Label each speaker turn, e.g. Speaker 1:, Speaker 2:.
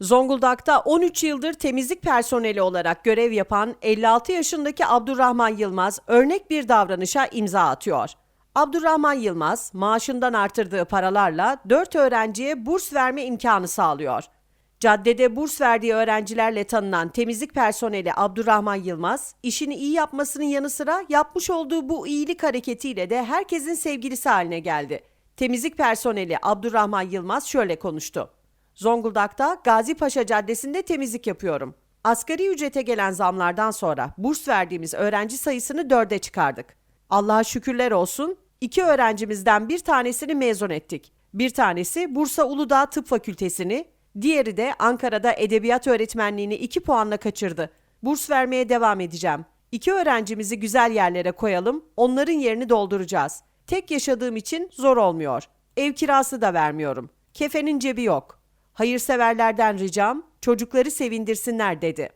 Speaker 1: Zonguldak'ta 13 yıldır temizlik personeli olarak görev yapan 56 yaşındaki Abdurrahman Yılmaz örnek bir davranışa imza atıyor. Abdurrahman Yılmaz maaşından artırdığı paralarla 4 öğrenciye burs verme imkanı sağlıyor. Caddede burs verdiği öğrencilerle tanınan temizlik personeli Abdurrahman Yılmaz, işini iyi yapmasının yanı sıra yapmış olduğu bu iyilik hareketiyle de herkesin sevgilisi haline geldi. Temizlik personeli Abdurrahman Yılmaz şöyle konuştu. Zonguldak'ta Gazi Paşa Caddesi'nde temizlik yapıyorum. Asgari ücrete gelen zamlardan sonra burs verdiğimiz öğrenci sayısını dörde çıkardık. Allah'a şükürler olsun iki öğrencimizden bir tanesini mezun ettik. Bir tanesi Bursa Uludağ Tıp Fakültesini, diğeri de Ankara'da edebiyat öğretmenliğini 2 puanla kaçırdı. Burs vermeye devam edeceğim. İki öğrencimizi güzel yerlere koyalım, onların yerini dolduracağız. Tek yaşadığım için zor olmuyor. Ev kirası da vermiyorum. Kefenin cebi yok. Hayırseverlerden ricam çocukları sevindirsinler dedi.